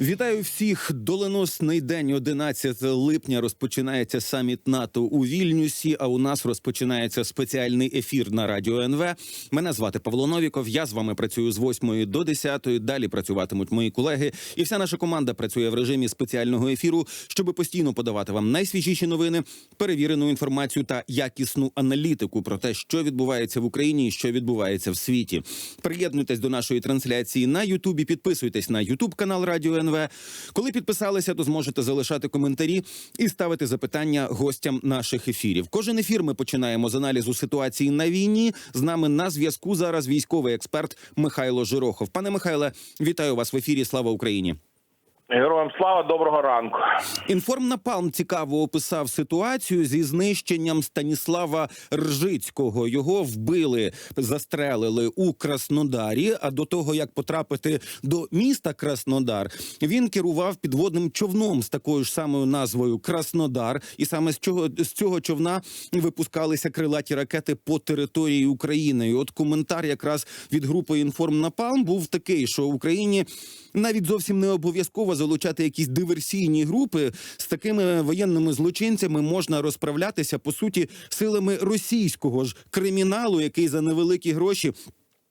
Вітаю всіх. Доленосний день, 11 липня. Розпочинається саміт НАТО у Вільнюсі. А у нас розпочинається спеціальний ефір на радіо НВ. Мене звати Павло Новіков. Я з вами працюю з 8 до 10. Далі працюватимуть мої колеги. І вся наша команда працює в режимі спеціального ефіру, щоб постійно подавати вам найсвіжіші новини, перевірену інформацію та якісну аналітику про те, що відбувається в Україні і що відбувається в світі. Приєднуйтесь до нашої трансляції на Ютубі. Підписуйтесь на Ютуб канал Радіо НВ. Коли підписалися, то зможете залишати коментарі і ставити запитання гостям наших ефірів. Кожен ефір ми починаємо з аналізу ситуації на війні. З нами на зв'язку зараз військовий експерт Михайло Жирохов. Пане Михайле, вітаю вас в ефірі. Слава Україні. Героям слава, доброго ранку. Інформнапалм цікаво описав ситуацію зі знищенням Станіслава Ржицького. Його вбили, застрелили у Краснодарі. А до того як потрапити до міста Краснодар, він керував підводним човном з такою ж самою назвою Краснодар. І саме з цього з цього човна випускалися крилаті ракети по території України. І От коментар якраз від групи Інформнапалм був такий, що в Україні навіть зовсім не обов'язково залучати якісь диверсійні групи з такими воєнними злочинцями можна розправлятися по суті силами російського ж криміналу, який за невеликі гроші.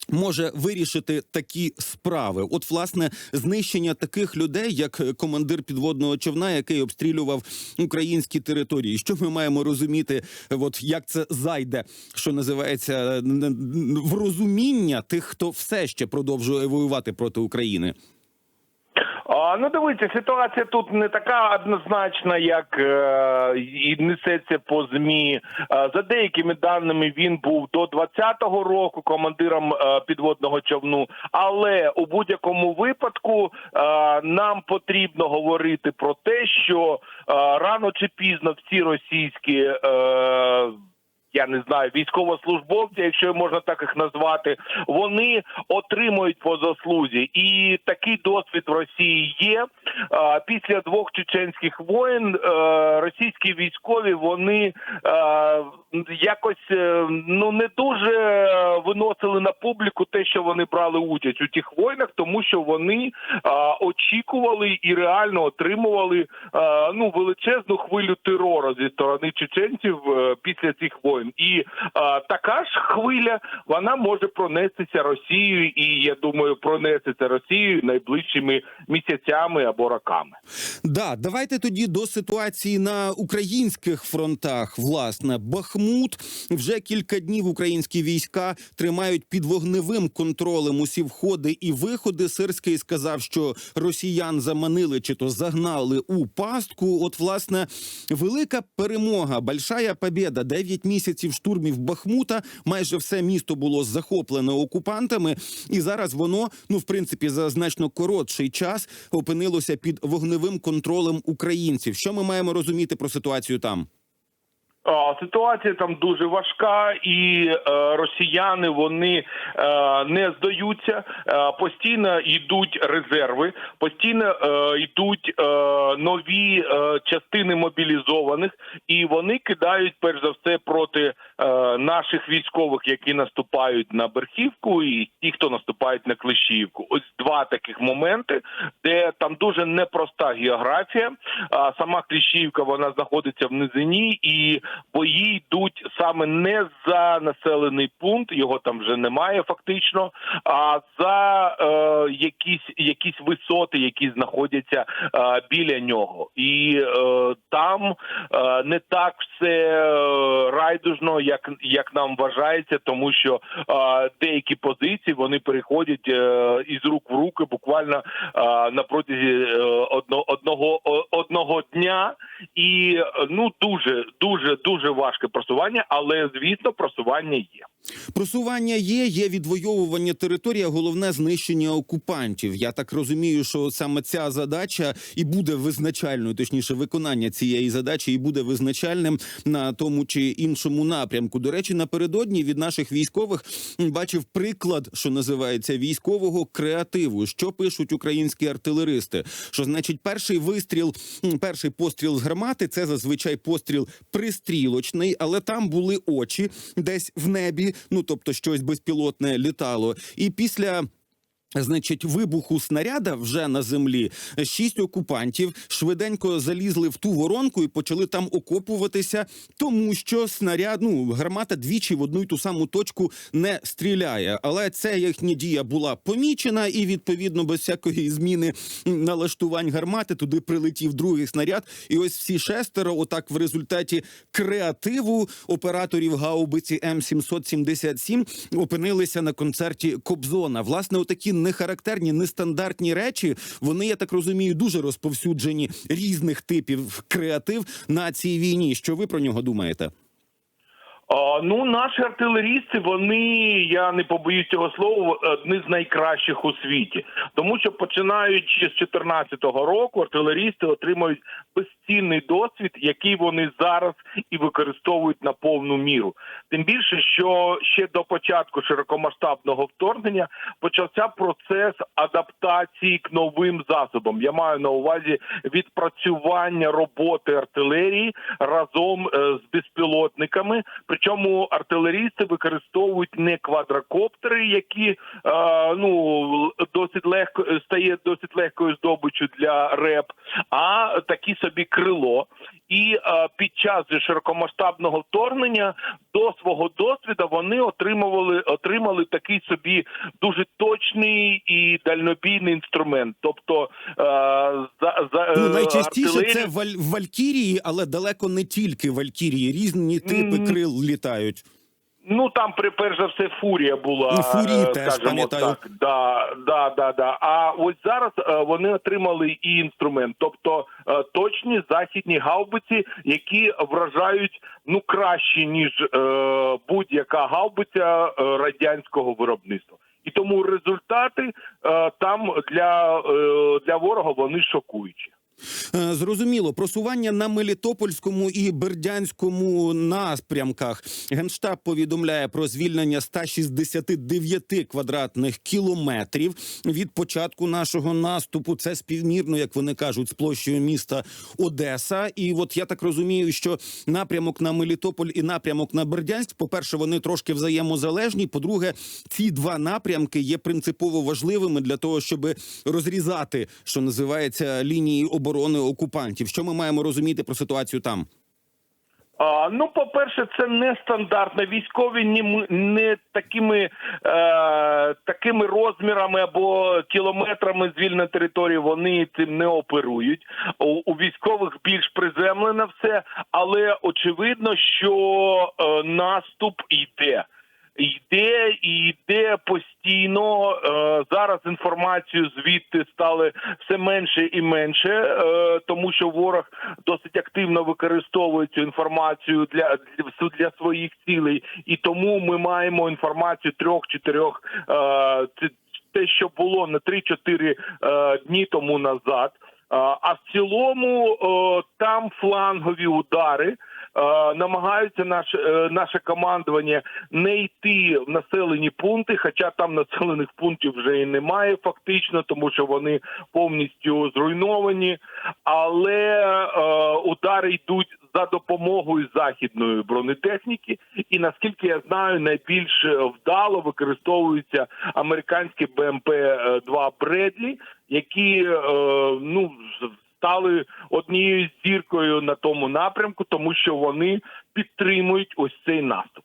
Може вирішити такі справи, от власне знищення таких людей, як командир підводного човна, який обстрілював українські території. Що ми маємо розуміти? От як це зайде, що називається в розуміння тих, хто все ще продовжує воювати проти України. Ну дивіться, ситуація тут не така однозначна, як е, і несеться по змі. Е, за деякими даними він був до 20-го року командиром е, підводного човну. Але у будь-якому випадку нам потрібно говорити про те, що рано чи пізно всі російські. Я не знаю, військовослужбовці, якщо можна так їх назвати, вони отримують по заслузі, і такий досвід в Росії є. Після двох чеченських воєн е, російські військові вони е, якось е, ну не дуже виносили на публіку те, що вони брали участь у тих воїнах, тому що вони очікували і реально отримували ну величезну хвилю терору зі сторони чеченців після цих воєн. І а, така ж хвиля вона може пронестися Росією, і я думаю, пронесеться Росією найближчими місяцями або роками. Да, давайте тоді до ситуації на українських фронтах. Власне, Бахмут вже кілька днів українські війська тримають під вогневим контролем усі входи і виходи. Сирський сказав, що росіян заманили чи то загнали у пастку. От, власне, велика перемога, большая побєда. Дев'ять місяців штурмів Бахмута. Майже все місто було захоплене окупантами, і зараз воно, ну в принципі, за значно коротший час опинилося під вогневим контролем українців. Що ми маємо розуміти про ситуацію там? Ситуація там дуже важка, і е, росіяни вони е, не здаються. Е, постійно йдуть резерви, постійно йдуть нові частини мобілізованих, і вони кидають перш за все проти наших військових, які наступають на Берхівку, і ті, хто наступають на Клещіївку. Ось два таких моменти, де там дуже непроста географія. А сама Кліщіївка вона знаходиться в низині і бої йдуть саме не за населений пункт, його там вже немає фактично, а за е, якісь якісь висоти, які знаходяться е, біля нього, і е, там е, не так все е, райдужно, як, як нам вважається, тому що е, деякі позиції вони переходять е, із рук в руки буквально е, на протязі е, одно, одного одного дня, і ну дуже дуже дуже важке просування, але звісно, просування є. Просування є, є відвоювання території, головне знищення окупантів. Я так розумію, що саме ця задача і буде визначальною, точніше, виконання цієї задачі і буде визначальним на тому чи іншому напрямку. До речі, напередодні від наших військових бачив приклад, що називається військового креативу. Що пишуть українські артилеристи? Що значить, перший вистріл, перший постріл з гармати це зазвичай постріл пристрій. Стрілочний, але там були очі десь в небі. Ну тобто щось безпілотне літало. І після. Значить, вибуху снаряда вже на землі шість окупантів швиденько залізли в ту воронку і почали там окопуватися, тому що снаряд, ну гармата двічі в одну й ту саму точку не стріляє. Але це їхня дія була помічена, і відповідно без всякої зміни налаштувань гармати туди прилетів другий снаряд. І ось всі шестеро, отак в результаті креативу операторів гаубиці М 777 опинилися на концерті Кобзона. Власне, отакі нехарактерні, нестандартні речі. Вони, я так розумію, дуже розповсюджені різних типів креатив на цій війні. Що ви про нього думаєте? Ну, наші артилерісти, вони, я не побоюсь цього слова, одні з найкращих у світі. Тому що починаючи з 2014 року, артилерісти отримують безцінний досвід, який вони зараз і використовують на повну міру. Тим більше, що ще до початку широкомасштабного вторгнення почався процес адаптації к новим засобам. Я маю на увазі відпрацювання роботи артилерії разом е, з безпілотниками. Причому артилерісти використовують не квадрокоптери, які е, ну досить легко стає досить легкою здобиччю для РЕП, а такі собі крило. І е, під час широкомасштабного вторгнення до свого досвіду вони отримували отримали такий собі дуже точний і дальнобійний інструмент. Тобто е, за, за Ну найчастіше артилерію- це валь- валькірії, але далеко не тільки валькірії. Різні типи крил літають. Ну там перш за все фурія була Ну, «Фурії» е, теж, скажімо пам'ятаю. так. Да, да, да, да. А ось зараз е, вони отримали і інструмент, тобто е, точні західні гаубиці, які вражають ну краще ніж е, будь-яка гаубиця е, радянського виробництва. І тому результати е, там для, е, для ворога вони шокуючі. Е, Зрозуміло, просування на Мелітопольському і Бердянському напрямках. Генштаб повідомляє про звільнення 169 квадратних кілометрів від початку нашого наступу. Це співмірно, як вони кажуть, з площею міста Одеса. І от я так розумію, що напрямок на Мелітополь і напрямок на Бердянськ, по-перше, вони трошки взаємозалежні. По-друге, ці два напрямки є принципово важливими для того, щоб розрізати, що називається лінії оборони окупантів. Що ми маємо розуміти про ситуацію там? А, ну, по-перше, це нестандартно. Військові не, не такими, е, такими розмірами або кілометрами звільненої території вони цим не оперують. У, у військових більш приземлено все, але очевидно, що е, наступ йде. Йде і йде постійно. Е, зараз інформацію звідти стали все менше і менше, е, тому що ворог досить активно використовує цю інформацію для, для, своїх цілей, і тому ми маємо інформацію трьох-чотирьох е, те, що було на 3-4 е, дні тому назад. А в цілому там флангові удари. Е, намагаються наше, наше командування не йти в населені пункти, хоча там населених пунктів вже і немає фактично, тому що вони повністю зруйновані. Але е, удари йдуть за допомогою західної бронетехніки, і наскільки я знаю, найбільш вдало використовуються американські БМП 2 Бредлі, які е, ну стали однією зіркою на тому напрямку, тому що вони підтримують ось цей наступ.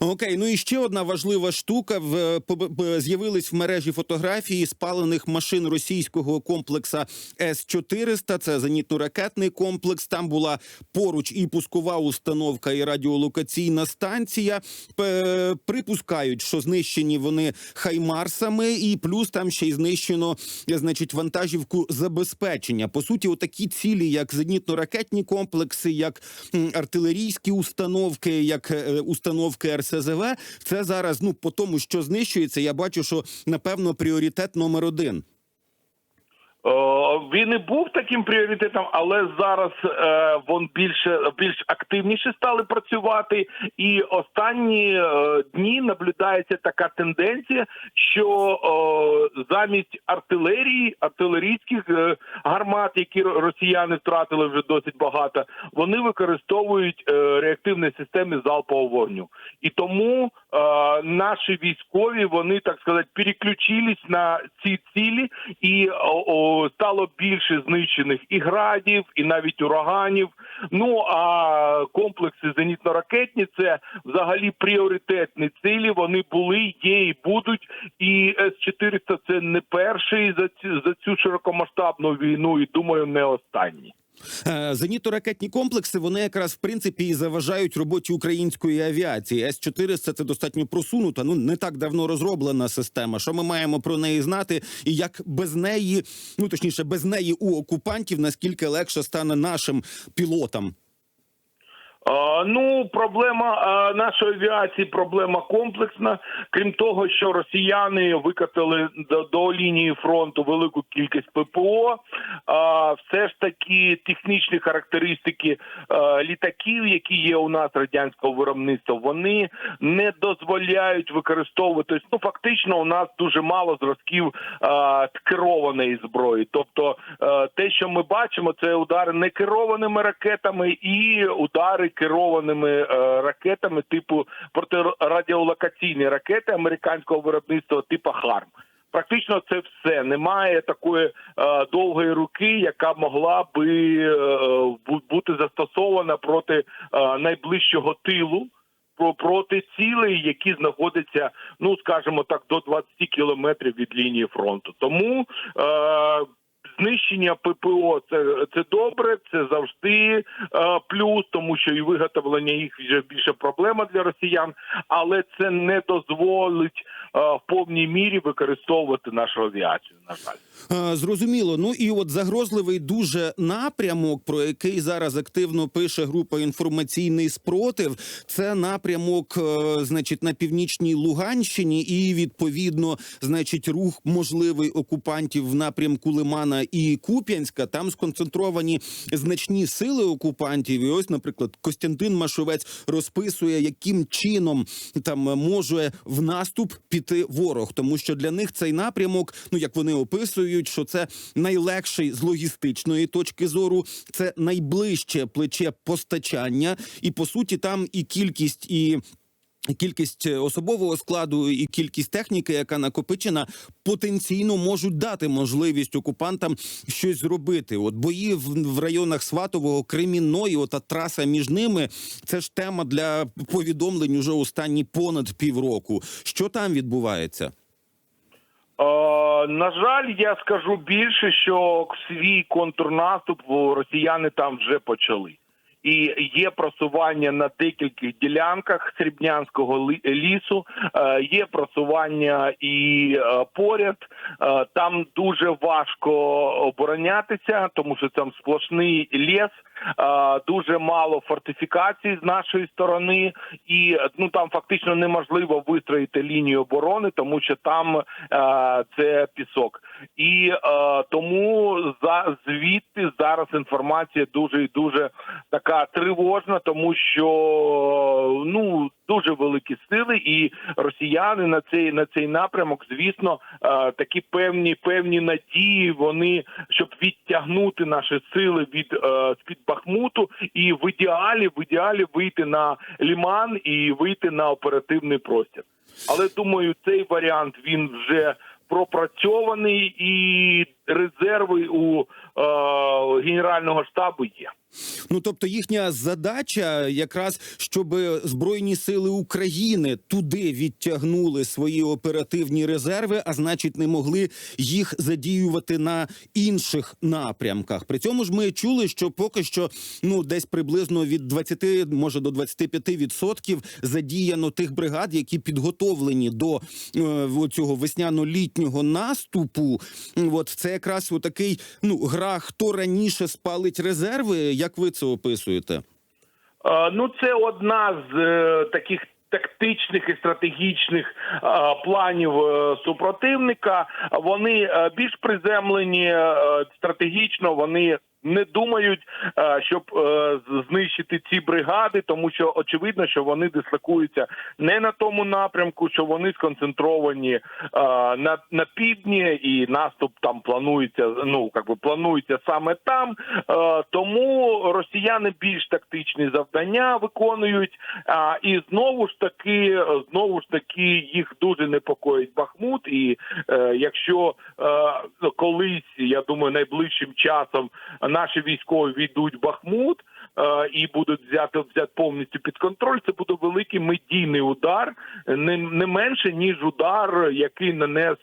Окей, ну і ще одна важлива штука. В з'явились в мережі фотографії спалених машин російського комплекса С 400 Це зенітно-ракетний комплекс. Там була поруч і пускова установка, і радіолокаційна станція. Припускають, що знищені вони хаймарсами, і плюс там ще й знищено, значить, вантажівку забезпечення. По суті, отакі цілі, як зенітно-ракетні комплекси, як артилерійські установки, як е, установки РСЗВ. Це зараз, ну по тому, що знищується, я бачу, що напевно пріоритет номер один. Е, Він і був таким пріоритетом, але зараз е, вон більше більш активніше стали працювати. І останні е, дні наблюдається така тенденція, що е, замість артилерії, артилерійських е, гармат, які росіяни втратили вже досить багато, вони використовують е, реактивні системи залпового вогню. І тому е, наші військові вони так сказати переключились на ці цілі, і о, стало більше знищених і градів, і навіть ураганів. Ну а комплекси зенітно-ракетні це взагалі пріоритетні цілі. Вони були, є і будуть. І С 400 це не перший за цю за цю широкомасштабну війну, і думаю, не останній. Е, Зенітно-ракетні комплекси вони якраз в принципі і заважають роботі української авіації. С 400 це достатньо просунута. Ну не так давно розроблена система. Що ми маємо про неї знати, і як без неї, ну точніше, без неї у окупантів наскільки легше стане нашим пілотам. Ну, проблема нашої авіації проблема комплексна. Крім того, що росіяни викатали до, до лінії фронту велику кількість ППО. Все ж таки технічні характеристики літаків, які є у нас радянського виробництва, вони не дозволяють використовувати. Ну фактично, у нас дуже мало зразків керованої зброї. Тобто, е, те, що ми бачимо, це удари не керованими ракетами і удари керованими е, ракетами типу протирадіолокаційні ракети американського виробництва типу ХАРМ. Практично це все. Немає такої е, довгої руки, яка могла би е, бути застосована проти е, найближчого тилу. Про проти цілей, які знаходяться, ну скажімо так, до 20 кілометрів від лінії фронту. Тому е, знищення ППО це, це добре, це завжди е, плюс, тому що і виготовлення їх вже більше проблема для росіян, але це не дозволить е, в повній мірі використовувати нашу авіацію. На жаль. Е, Зрозуміло. Ну і от загрозливий дуже напрямок, про який зараз активно пише група інформаційний спротив. Це напрямок, значить, на північній Луганщині, і відповідно, значить, рух можливий окупантів в напрямку Лимана і Куп'янська. Там сконцентровані значні сили окупантів. І ось, наприклад, Костянтин Машовець розписує, яким чином там може в наступ піти ворог, тому що для них цей напрямок, ну як вони описують, що це найлегший з логістичної точки зору, це найближче плече постачання, і по суті там і кількість і. Кількість особового складу і кількість техніки, яка накопичена, потенційно можуть дати можливість окупантам щось зробити. От бої в, районах Сватового, Кремінної, ота траса між ними. Це ж тема для повідомлень уже останні понад півроку. Що там відбувається? Е, на жаль, я скажу більше, що свій контрнаступ росіяни там вже почали. І є просування на декілька ділянках Срібнянського лісу, е, є просування і е, поряд. Е, Там дуже важко оборонятися, тому що там сплошний ліс, дуже мало фортифікацій з нашої сторони, і ну там фактично неможливо вистроїти лінію оборони, тому що там е, це пісок. І е, тому за звідти зараз інформація дуже і дуже така тривожна, тому що ну дуже великі сили, і росіяни на цей на цей напрямок, звісно, е, такі певні певні надії. Вони щоб відтягнути наші сили від е, під Бахмуту, і в ідеалі в ідеалі вийти на ліман і вийти на оперативний простір. Але думаю, цей варіант він вже пропрацьований, і резерви у е, генерального штабу є. Ну тобто їхня задача якраз щоб збройні сили України туди відтягнули свої оперативні резерви, а значить, не могли їх задіювати на інших напрямках. При цьому ж ми чули, що поки що ну десь приблизно від 20, може до 25 відсотків задіяно тих бригад, які підготовлені до е, цього весняно-літнього наступу. От це якраз такий ну гра, хто раніше спалить резерви. Як ви це описуєте? Е, Ну, це одна з е, таких Тактичних і стратегічних а, планів а, супротивника вони а, більш приземлені а, стратегічно. Вони не думають, е, щоб е, знищити ці бригади, тому що очевидно, що вони дислокуються не на тому напрямку, що вони сконцентровані е, на, на півдні, і наступ там планується. Ну как би планується саме там. Тому росіяни більш тактичні завдання виконують. І знову ж таки, знову ж таки, їх дуже непокоїть Бахмут. І якщо колись, я думаю, найближчим часом наші військові війдуть в Бахмут і будуть взяти взяти повністю під контроль, це буде великий медійний удар, не, не менше ніж удар, який нанес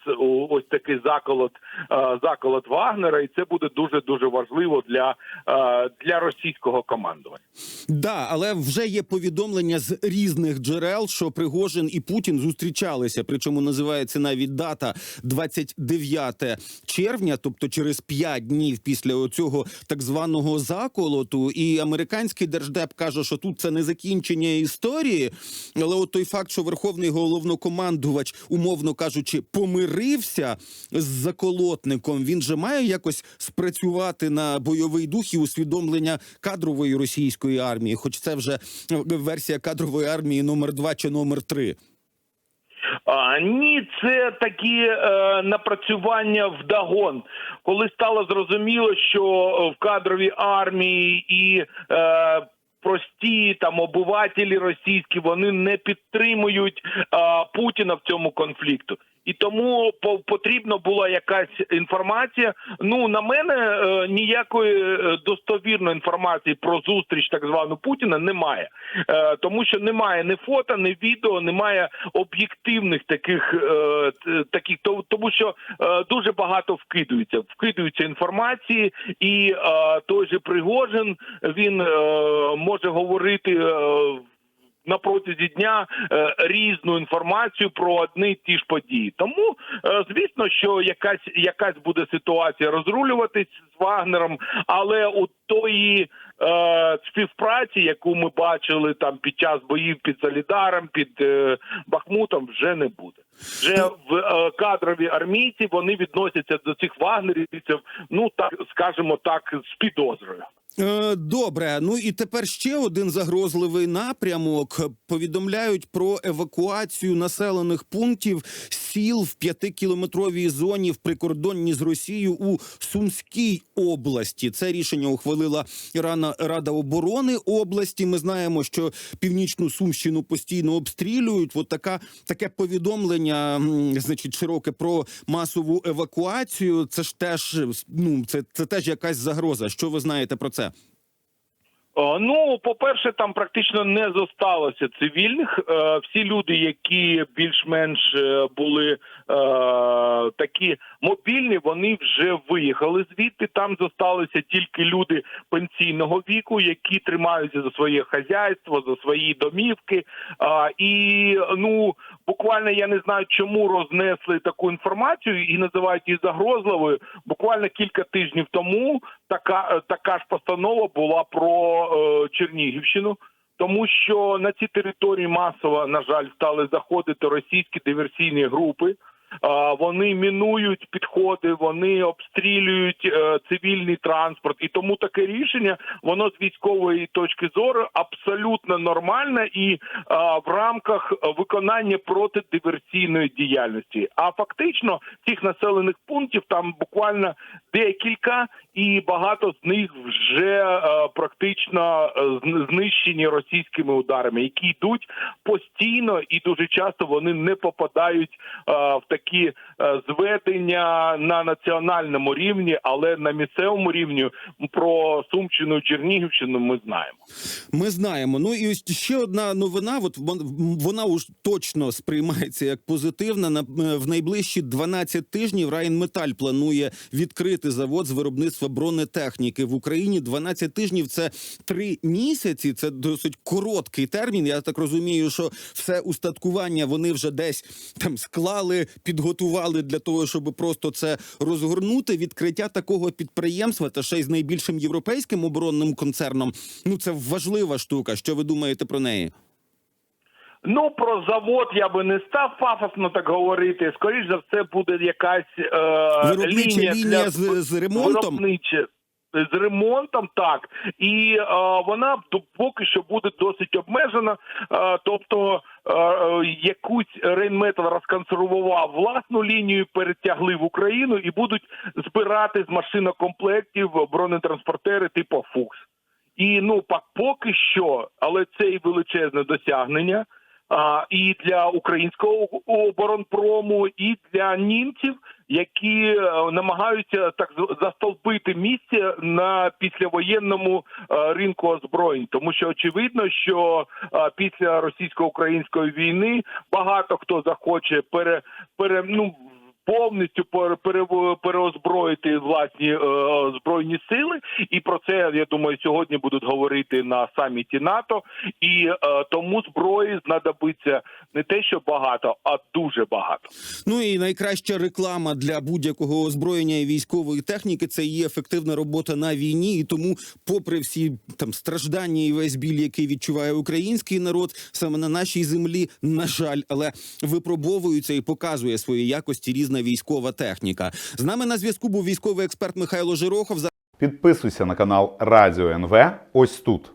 ось такий заколот е, заколот Вагнера, і це буде дуже дуже важливо для, е, для російського командування. Да, але вже є повідомлення з різних джерел, що Пригожин і Путін зустрічалися. Причому називається навіть дата 29 червня, тобто через 5 днів після цього так званого заколоту. І американський держдеп каже, що тут це не закінчення історії. Але от той факт, що верховний головнокомандувач, умовно кажучи, помирився з заколотником, він же має якось спрацювати на бойовий дух і усвідомлення кадрової російської армії, хоч це вже версія кадрової армії номер 2 чи номер 3. А, ні, це такі е, напрацювання вдогон. Коли стало зрозуміло, що в кадровій армії і е, прості там обивателі російські вони не підтримують е, Путіна в цьому конфлікту. І тому по- потрібна була якась інформація. Ну на мене е, ніякої е, достовірної інформації про зустріч так звану Путіна немає, е, тому що немає ні фото, ні відео, немає об'єктивних таких е, таких, то- тому що е, дуже багато вкидується, вкидується інформації, і е, той же Пригожин він е, може говорити. Е, на протязі дня е, різну інформацію про одні ті ж події. Тому е, звісно, що якась якась буде ситуація розрулюватись з Вагнером, але у тої е, співпраці, яку ми бачили там під час боїв під Солідаром, під е, Бахмутом, вже не буде. Вже в е, кадрові армійці вони відносяться до цих вагнерівців, ну так скажімо так, з підозрою. Е, Добре, ну і тепер ще один загрозливий напрямок. Повідомляють про евакуацію населених пунктів сіл в п'ятикілометровій зоні в прикордонні з Росією у Сумській області. Це рішення ухвалила Рана Рада оборони області. Ми знаємо, що північну Сумщину постійно обстрілюють. От така таке повідомлення, значить, широке про масову евакуацію. Це ж теж ну це, це теж якась загроза. Що ви знаєте про це? О, Ну, по-перше, там практично не зосталося цивільних. Е, Всі люди, які більш-менш е, були е, такі мобільні, вони вже виїхали звідти. Там зосталися тільки люди пенсійного віку, які тримаються за своє хазяйство, за свої домівки. І ну буквально я не знаю, чому рознесли таку інформацію і називають її загрозливою. Буквально кілька тижнів тому така, така ж постанова була про е, Чернігівщину. Тому що на ці території масово, на жаль, стали заходити російські диверсійні групи. Вони мінують підходи, вони обстрілюють е, цивільний транспорт, і тому таке рішення воно з військової точки зору абсолютно нормальне і в рамках виконання протидиверсійної діяльності. А фактично цих населених пунктів там буквально декілька, і багато з них вже е, практично е, знищені російськими ударами, які йдуть постійно і дуже часто вони не попадають е, в такі е, зведення на національному рівні, але на місцевому рівні про Сумщину Чернігівщину ми знаємо. Ми знаємо. Ну і ось ще одна новина. От вон- вона уж точно сприймається як позитивна. На е, в найближчі 12 тижнів Райнметаль планує відкрити завод з виробництва бронетехніки в Україні. 12 тижнів це три місяці. Це досить короткий термін. Я так розумію, що все устаткування вони вже десь там склали, підготували для того, щоб просто це розгорнути. Відкриття такого підприємства та ще й з найбільшим європейським оборонним концерном. Ну це важлива штука. Що ви думаєте про неї? Ну про завод я би не став пафосно так говорити. Скоріш за все буде якась е, Виробнича лінія, лінія для з, з ремонтом. Виробниче. З ремонтом так, і е, вона поки що буде досить обмежена. Е, тобто якусь Рейнметал розконсервував власну лінію, перетягли в Україну і будуть збирати з машинокомплектів бронетранспортери типу Фукс. І ну поки що, але це і величезне досягнення. А, і для українського оборонпрому, і для німців, які е, намагаються так з- застолбити місце на післявоєнному е, ринку озброєнь, тому що очевидно, що е, після російсько-української війни багато хто захоче пере, пере ну. Повністю пере, пере, переозброїти власні е, збройні сили, і про це я думаю сьогодні будуть говорити на саміті НАТО. І е, тому зброї знадобиться не те, що багато, а дуже багато. Ну і найкраща реклама для будь-якого озброєння і військової техніки це є ефективна робота на війні. І тому, попри всі там страждання і весь біль, який відчуває український народ, саме на нашій землі, на жаль, але випробовується і показує свої якості різна військова техніка. З нами на зв'язку був військовий експерт Михайло Жирохов. Підписуйся на канал Радіо НВ ось тут.